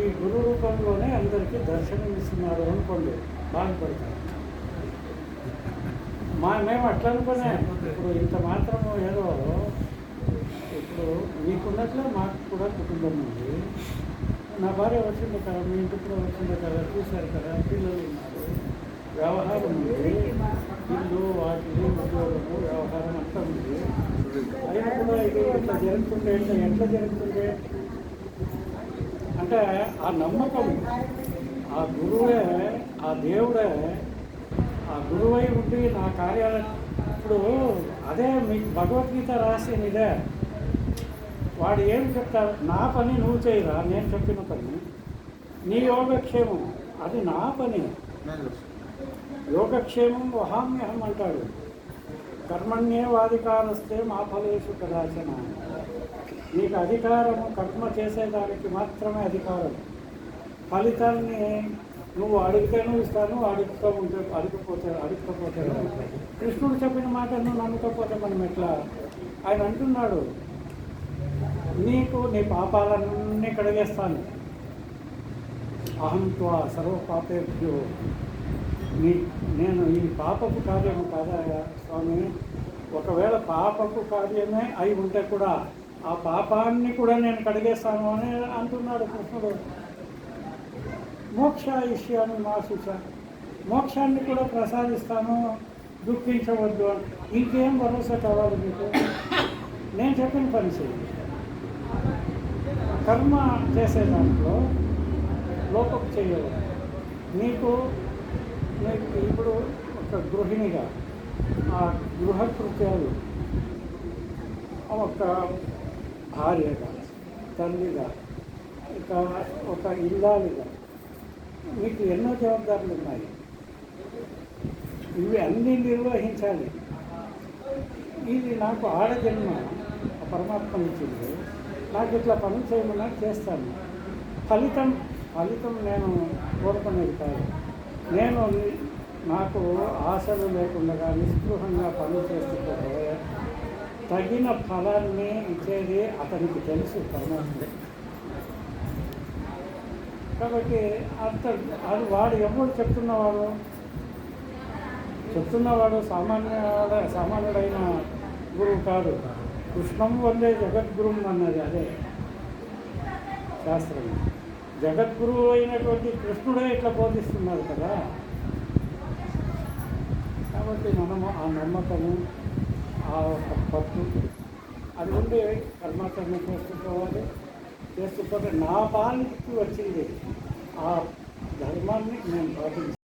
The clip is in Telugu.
ఈ గురు రూపంలోనే అందరికీ దర్శనం ఇస్తున్నారు అనుకోండి బాధపడతారు. మా మేము అట్లా అనుకునే. ఇప్పుడు ఇంత మాత్రము ఏదో ఇప్పుడు మీకున్నట్లే మాకు కూడా కుటుంబం ఉంది. నా భార్య వచ్చింది కదా మీ ఇంటి కూడా వచ్చింది కదా చూశారు కదా పిల్లలు ఉన్నారు. వ్యవహారం ఉంది. ఇల్లు వాటిని ఉద్యోగము వ్యవహారం అంతా ఉంది. అయినా కూడా ఇది ఇట్లా జరుగుతుంటే ఇట్లా ఎట్లా జరుగుతుంటే అంటే ఆ నమ్మకం ఆ గురువే ఆ దేవుడే ఆ గురువై ఉండి నా కార్యాల ఇప్పుడు అదే మీకు భగవద్గీత రాసిన ఇదే. వాడు ఏం చెప్తారు నా పని నువ్వు చేయరా? నేను చెప్పిన పని. నీ యోగక్షేమం అది నా పని. యోగక్షేమం వహామ్యహం అంటాడు. కర్మణ్యే వాదికానస్తే మా ఫలేషు కదాచన నీకు అధికారము కర్మ చేసేదానికి మాత్రమే అధికారం. ఫలితాన్ని నువ్వు అడిగితేనూ ఇస్తాను అడుగుతూ ఉంటే అడుగుపోతే అడగకపోతే కృష్ణుడు చెప్పిన మాట నువ్వు నమ్మకపోతే మనం ఎట్లా? ఆయన అంటున్నాడు నీకు నీ పాపాలన్నీ కడిగేస్తాను. అహం త్వా సర్వ పాపేభ్యో నీ నేను ఈ పాపపు కార్యము కాదా స్వామి? ఒకవేళ పాపపు కార్యమే అయి ఉంటే కూడా ఆ పాపాన్ని కూడా నేను కడిగేస్తాను అని అంటున్నాడు కృష్ణుడు. మోక్ష ఇష్యాన్ని మాసుచ మోక్షాన్ని కూడా ప్రసాదిస్తాను దుఃఖించవద్దు అని. ఇంకేం భరోసా కావాలి మీకు? నేను చెప్పిన పని చేయండి కర్మ చేసే దాంట్లో లోపం చేయవద్దు. నీకు నీకు ఇప్పుడు ఒక గృహిణిగా ఆ గృహకృత్యాలు ఒక భార్యగా తల్లిగా ఇక ఒక ఇల్లాలుగా. మీకు ఎన్నో జవాబారులు ఉన్నాయి ఇవి అన్నీ నిర్వహించాలి. ఇది నాకు ఆడజన్మ పరమాత్మ ఇచ్చింది నాకు ఇట్లా పనులు చేయమన్నా చేస్తాను. ఫలితం ఫలితం నేను కోరుకునేది కాదు. నేను నాకు ఆశలు లేకుండా నిస్పృహంగా పనులు చేస్తుంటే తగిన ఫలాన్ని ఇచ్చేది అతనికి తెలుసు పరమాత్మ కాబట్టి అంత అది వాడు ఎవరు చెప్తున్నవాడు? చెప్తున్నవాడు సామాన్య సామాన్యుడైన గురువు కాదు. కృష్ణం వందే జగద్గురుం అన్నది అదే శాస్త్రం. జగద్గురువు అయినటువంటి కృష్ణుడే ఇట్లా బోధిస్తున్నారు కదా. కాబట్టి మనము ఆ నమ్మకము ఆ ఒక పట్టు అది ఉండి కర్మాచరణ చేసుకుపోవాలి చేసుకుపోతే నా పాలికి వచ్చింది. ఆ ధర్మాన్ని నేను పాటించాను